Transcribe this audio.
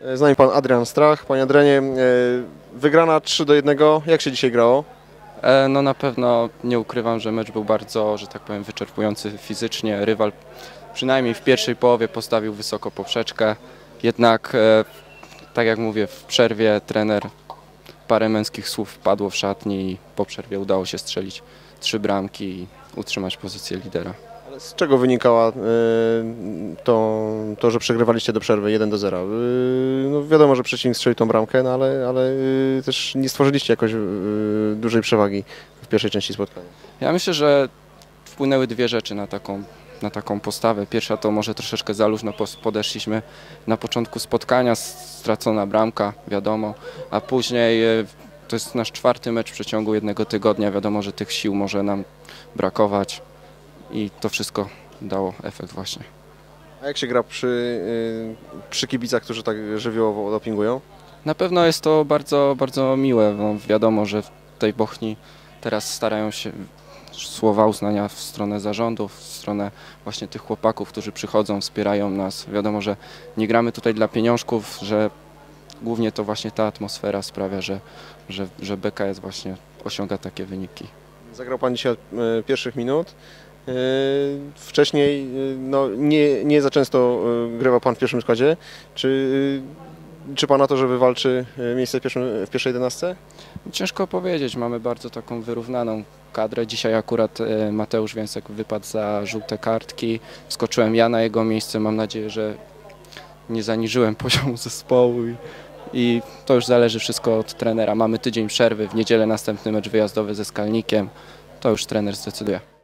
Z nami pan Adrian Strach. Panie Adrianie, e, wygrana 3 do 1. Jak się dzisiaj grało? E, No na pewno nie ukrywam, że mecz był bardzo, że tak powiem, wyczerpujący fizycznie. Rywal przynajmniej w pierwszej połowie postawił wysoko poprzeczkę. Jednak, e, tak jak mówię, w przerwie trener parę męskich słów padło w szatni i po przerwie udało się strzelić trzy bramki i utrzymać pozycję lidera. Z czego wynikała e, to, to, że przegrywaliście do przerwy 1 do 0? E, No wiadomo, że przeciwnik strzelił tą bramkę, no ale, ale e, też nie stworzyliście jakoś dużej przewagi w pierwszej części spotkania. Ja myślę, że wpłynęły dwie rzeczy na taką, na taką postawę. Pierwsza to może troszeczkę za luźno podeszliśmy na początku spotkania, stracona bramka, wiadomo, a później to jest nasz czwarty mecz w przeciągu jednego tygodnia. Wiadomo, że tych sił może nam brakować i to wszystko dało efekt właśnie. A jak się gra przy, e, przy kibicach, którzy tak żywiołowo dopingują? Na pewno jest to bardzo, bardzo miłe. No, wiadomo, że w tej Bochni teraz starają się słowa uznania w stronę zarządów, w stronę właśnie tych chłopaków, którzy przychodzą, wspierają nas. Wiadomo, że nie gramy tutaj dla pieniążków, że głównie to właśnie ta atmosfera sprawia, że, że, że BKS właśnie osiąga takie wyniki. Zagrał Pan dzisiaj od e, pierwszych minut. E, Wcześniej e, no, nie, nie za często e, grywał Pan w pierwszym składzie. Czy, czy Pana to, że wywalczy miejsce w, pierwszym, w pierwszej jedenastce? Ciężko powiedzieć, mamy bardzo taką wyrównaną kadrę. Dzisiaj akurat Mateusz Więcek wypadł za żółte kartki. Skoczyłem ja na jego miejsce. Mam nadzieję, że nie zaniżyłem poziomu zespołu i, i to już zależy wszystko od trenera. Mamy tydzień przerwy, w niedzielę następny mecz wyjazdowy ze Skalnikiem. To już trener zdecyduje.